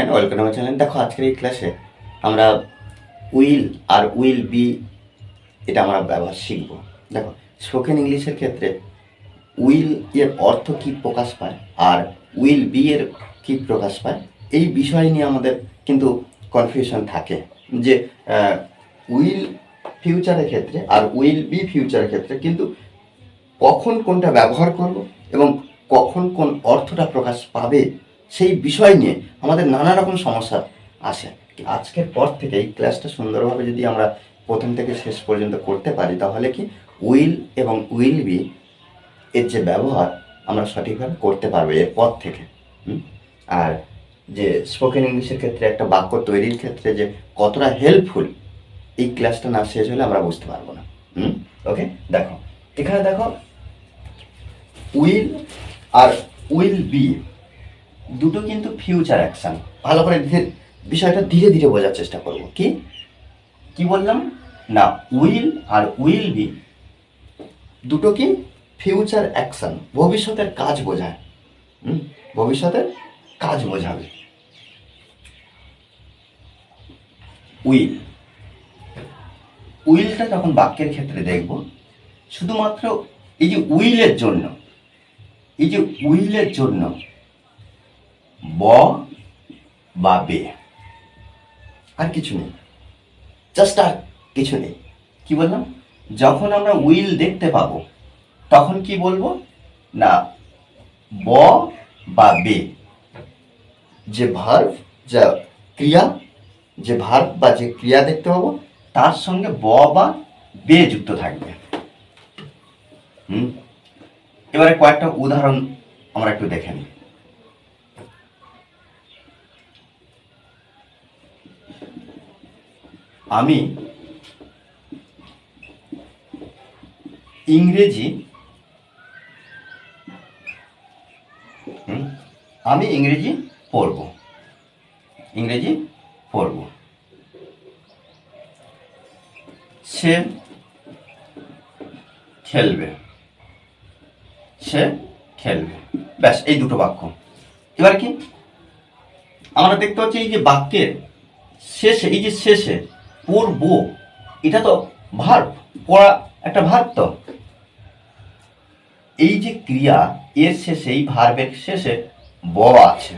Student welcome channel দেখো, আজকের এই ক্লাসে আমরা উইল আর উইল বি এটা আমরা ব্যবহার শিখব। দেখো স্পোকেন ইংলিশের ক্ষেত্রে উইল এর অর্থ কি প্রকাশ পায় আর উইল বি এর কি প্রকাশ পায়, এই বিষয় নিয়ে আমাদের কিন্তু কনফিউশন থাকে যে উইল ফিউচারের ক্ষেত্রে আর উইল বি ফিউচারের ক্ষেত্রে কিন্তু কখন কোনটা ব্যবহার করব এবং কখন কোন অর্থটা প্রকাশ পাবে সেই বিষয় নিয়ে আমাদের নানা রকম সমস্যা আসে। আজকের পর থেকে এই ক্লাসটা সুন্দরভাবে যদি আমরা প্রথম থেকে শেষ পর্যন্ত করতে পারি, তাহলে কি উইল এবং উইল বি এর যে ব্যবহার আমরা সঠিকভাবে করতে পারব এরপর থেকে। হুম? আর যে স্পোকেন ইংলিশের ক্ষেত্রে একটা বাক্য তৈরির ক্ষেত্রে যে কতটা হেল্পফুল এই ক্লাসটা না শেষ হলে আমরা বুঝতে পারব না। হুম? ওকে দেখো, এখানে দেখো উইল আর উইল বি দুটো কিন্তু ফিউচার অ্যাকশান ভালো করে ধীরে বিষয়টা ধীরে ধীরে বোঝার চেষ্টা করব। কি? কি বললাম? না উইল আর উইল বি দুটো কি? ফিউচার অ্যাকশান ভবিষ্যতের কাজ বোঝায়। হুম? ভবিষ্যতের কাজ বোঝাবে। উইল উইলটা যখন বাক্যের ক্ষেত্রে দেখব শুধুমাত্র এই যে উইলের জন্য এই যে উইলের জন্য ব বা বে। আর কিছু নেই। জাস্ট আর কিছু নেই। কি বললাম? যখন আমরা উইল দেখতে পাবো, তখন কি বলব? না ব বা বে। যে ভার্ব যা ক্রিয়া, যে ভার্ব বা যে ক্রিয়া দেখতে পাবো, তার সঙ্গে ব বা বে যুক্ত থাকবে। হুম? এবারে কয়েকটা উদাহরণ আমরা একটু দেখে নিই। আমি ইংরেজি আমি ইংরেজি পড়ব ইংরেজি পড়ব। সে খেলবে সে খেলবে। ব্যাস, এই দুটো বাক্য। এবার কি? আমরা দেখতে পাচ্ছি এই যে বাক্যের শেষে, এই যে শেষে পড়ব এটা তো ভার্ব, পড়া একটা ভার্ব তো। এই যে ক্রিয়া, এর শেষে এই ভার্বের শেষে ব আছে।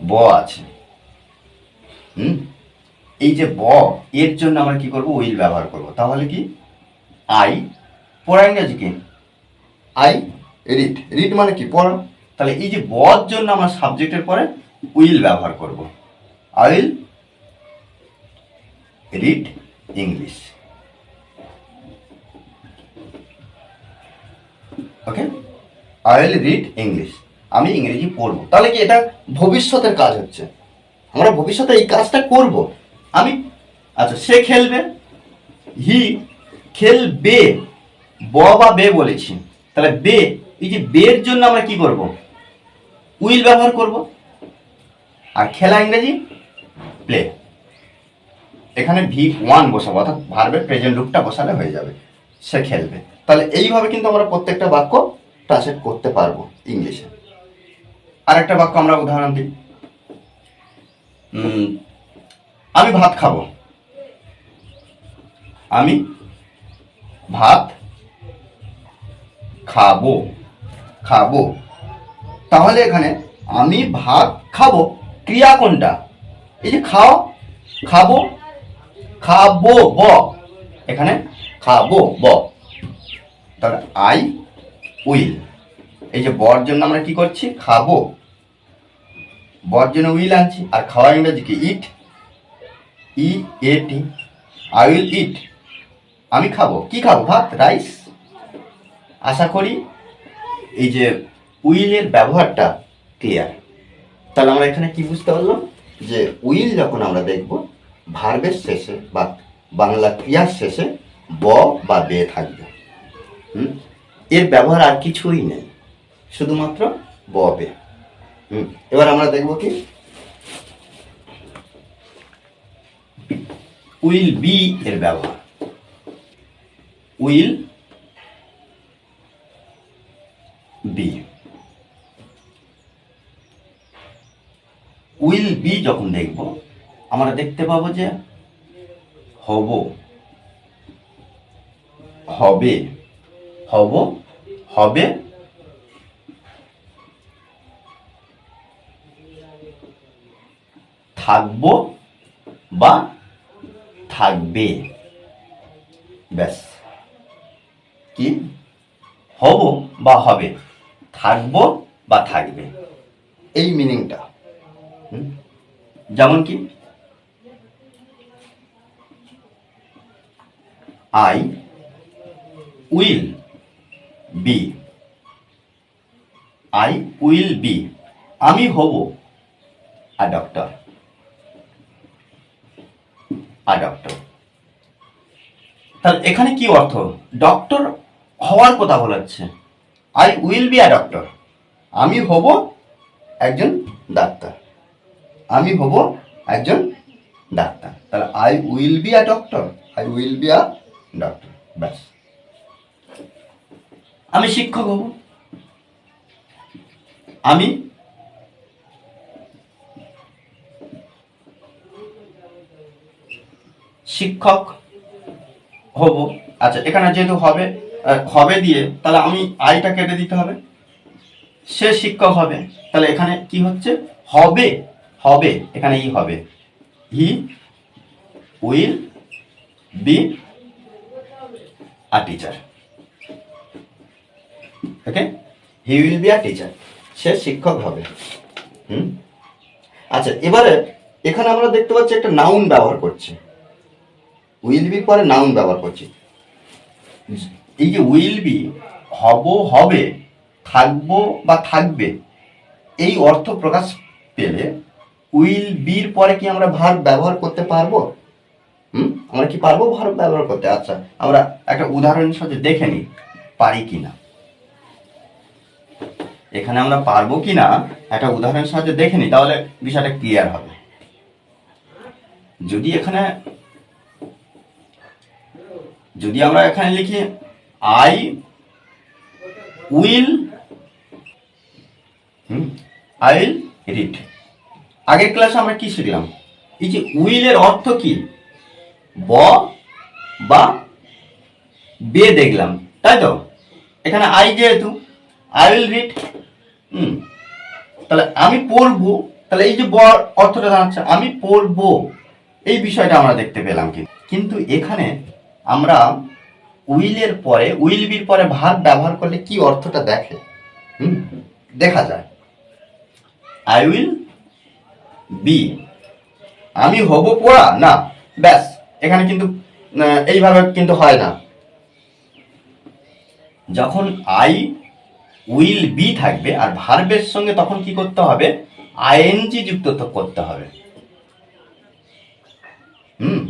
ব আছে। হুম? এই যে ব, এর জন্য আমরা কি করব? উইল ব্যবহার করব। তাহলে কি? আই, পড়া ইংরেজি কি? I, read. রিড মানে কি? পড়া। তাহলে এই যে বর জন্য আমরা সাবজেক্টের পরে উইল ব্যবহার করব। I will read English okay I will read English আমি ইংরেজি পড়ব। তাহলে কি এটা ভবিষ্যতের কাজ হচ্ছে? আমরা ভবিষ্যতে এই কাজটা করব। আমি আচ্ছা সে খেলবে, হি খেলবে, ব বা বে বলেছি। তাহলে বে, এই যে বের জন্য আমরা কি করব? উইল ব্যবহার করব। আর খেলা ইংরেজি, প্লে। এখানে ভি ওয়ান বসাবো, অর্থাৎ ভার্বের প্রেজেন্ট রূপটা বসালে হয়ে যাবে, সে খেলবে। তাহলে এইভাবে কিন্তু আমরা প্রত্যেকটা বাক্য ট্রান্সলেট করতে পারব ইংলিশে। আরেকটা বাক্য আমরা উদাহরণ দিই। আমি ভাত খাব। আমি ভাত খাব খাব। তাহলে এখানে আমি ভাত খাব, ক্রিয়া কোনটা? এই যে খাও খাব খাব ব। এখানে খাব ব। তাহলে আই উইল এই যে বর জন্য আমরা কি করছি? খাব। বর জন্য উইল আনছি। আর খাওয়া ইংরেজি কি? ইট ই এ টি আই উইল ইট আমি খাব। কি খাব? ভাত? রাইস আশা করি এই যে উইলের ব্যবহারটা ক্লিয়ার তাহলে আমরা এখানে কি বুঝতে পারলাম? যে উইল যখন আমরা দেখব ভার্বের শেষে বা বাংলা ক্রিয়ার শেষে ব বা বে থাকবে। হুম? এর ব্যবহার আর কিছুই নেই, শুধুমাত্র ব বে হুম? এবার আমরা দেখব কি? উইল বি এর ব্যবহার। Will be. উইল বি যখন দেখব আমরা দেখতে পাবো যে হব। হবে। হব। হবে। থাকব বা থাকবে। ব্যাস। কি? হব বা হবে। থাকব বা থাকবে। এই মিনিংটা? যেমন কি? I will be I will be আমি হব আ ডক্টর আ ডক্টর তাহলে এখানে কি অর্থ? ডক্টর হওয়ার কথা বলাচ্ছে I will be a doctor আমি হব একজন ডাক্তার। আমি হব একজন ডাক্তার। তাহলে I will be a doctor I will be a doctor ব্যাস। আমি শিক্ষক হব। আমি শিক্ষক হব। আচ্ছা এখানে যেহেতু হবে হবে দিয়ে, তাহলে আমি আইটা কেটে দিতে হবে। সে শিক্ষক হবে, তাহলে এখানে কি হচ্ছে? হবে হবে, এখানে ই হবে। He will be a teacher okay he will be a teacher সে শিক্ষক হবে। হুম? আচ্ছা এবারে এখানে আমরা দেখতে পাচ্ছি একটা নাউন ব্যবহার করছে। উইল বি পরে নাউন ব্যবহার করছি। এই যে উইল বি হব, হবে, থাকব বা থাকবে, এই অর্থ প্রকাশ পেলে উইল বির পরে কি আমরা ভার ব্যবহার করতে পারব? হুম? আমরা কি পারব ভার ব্যবহার করতে? আচ্ছা আমরা একটা উদাহরণের সাথে দেখে নিই, পারি কি না এখানে আমরা পারব কি না একটা উদাহরণের সাহায্যে দেখে নিই, তাহলে বিষয়টা ক্লিয়ার হবে। যদি এখানে, যদি আমরা এখানে লিখি I will I will read আগের ক্লাসে আমরা কি শিখলাম? এই যে উইলের অর্থ কি? ব বা বে দেখলাম, তাই তো? এখানে আই যেহেতু আই উইল রিড হুম, তাহলে আমি পড়ব, তাহলে এই যে ব অর্থটা দাঁড়াচ্ছে, আমি পড়ব, এই বিষয়টা আমরা দেখতে পেলাম কি কিন্তু এখানে আমরা উইলের পরে উইল বির পরে ভাগ ব্যবহার করলে কি অর্থটা দেখে? হুম, দেখা যায়। আই উইল বি আমি হব পড়া? না, ব্যাস। এখানে কিন্তু এইভাবে কিন্তু হয় না। যখন আই উইল বি থাকবে আর ভার্বের সঙ্গে তখন কি করতে হবে? আইএনজি যুক্ত করতে হবে। হুম।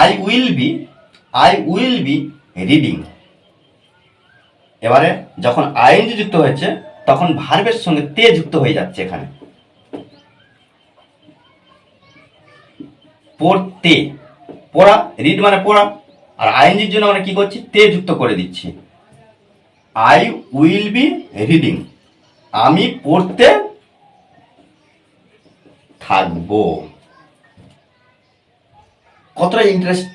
I will be I will be reading এবারে যখন আইএনজি যুক্ত হয়েছে, তখন ভার্বের সঙ্গে তে যুক্ত হয়ে যাচ্ছে এখানে। পড়তে, পড়া রিড মানে পড়া, আর আইএনজির জন্য আমরা কি করছি? তে যুক্ত করে দিচ্ছি। আই উইল বি রিডিং আমি পড়তে থাকব। কতটা ইন্টারেস্ট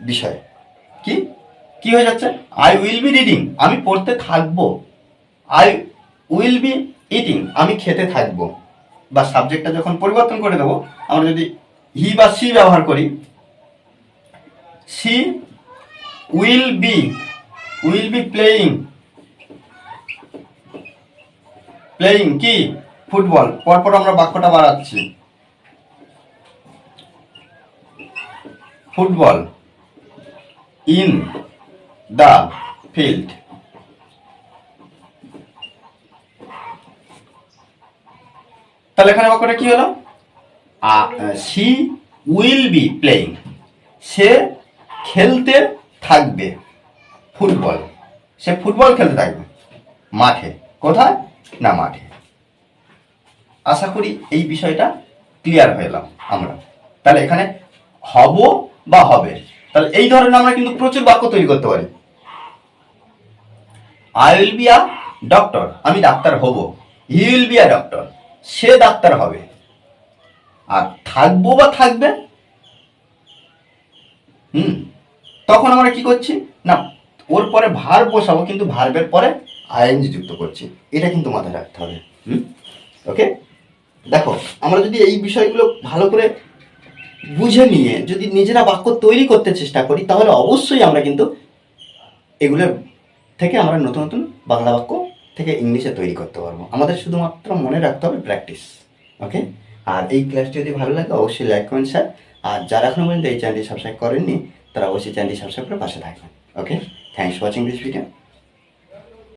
বিষয়? কি? কি হয়ে যাচ্ছে? আই উইল বি রিডিং আমি পড়তে থাকব। আই উইল বি ইটিং আমি খেতে থাকব। বা সাবজেক্টটা যখন পরিবর্তন করে দেবো, আমরা যদি হি বা সি ব্যবহার করি। She will be will be playing playing কি? ফুটবল পরপর আমরা বাক্যটা বাড়াচ্ছি। ফুটবল ইন দ্য ফিল্ড তাহলে এখানে বাক্যটা কি হলো? সি উইল বি প্লেইং সে খেলতে থাকবে। ফুটবল। সে ফুটবল খেলতে থাকবে। মাঠে। কোথায়? না, মাঠে। আশা করি এই বিষয়টা ক্লিয়ার হয়ে এলাম আমরা। তাহলে এখানে হব বা হবে। তাহলে এই ধরনের আমরা কিন্তু প্রচুর বাক্য তৈরি করতে পারি। I will be a doctor আমি ডাক্তার হব। He will be a doctor সে ডাক্তার হবে। আর থাকব বা থাকবে? হুম। তখন আমরা কি করছি? না, ওর পরে ভার বসাবো, কিন্তু ভার্বের পরে আইএনজি যুক্ত করছি। এটা কিন্তু মাথায় রাখতে হবে। হুম? ওকে? দেখো, আমরা যদি এই বিষয়গুলো ভালো করে বুঝে নিয়ে যদি নিজেরা বাক্য তৈরি করতে চেষ্টা করি, তাহলে অবশ্যই আমরা কিন্তু এগুলোর থেকে আমরা নতুন নতুন বাংলা বাক্য থেকে ইংলিশে তৈরি করতে পারব। আমাদের শুধুমাত্র মনে রাখতে হবে প্র্যাকটিস ওকে? আর এই ক্লাসটি যদি ভালো লাগে, অবশ্যই লাইক করেন স্যার আর যারা এখনও পর্যন্ত এই চ্যানেলটি সাবস্ক্রাইব করেননি, তারা অবশ্যই চ্যানেলটি সাবস্ক্রাইব করে পাশে থাকবেন। Okay thanks for watching this video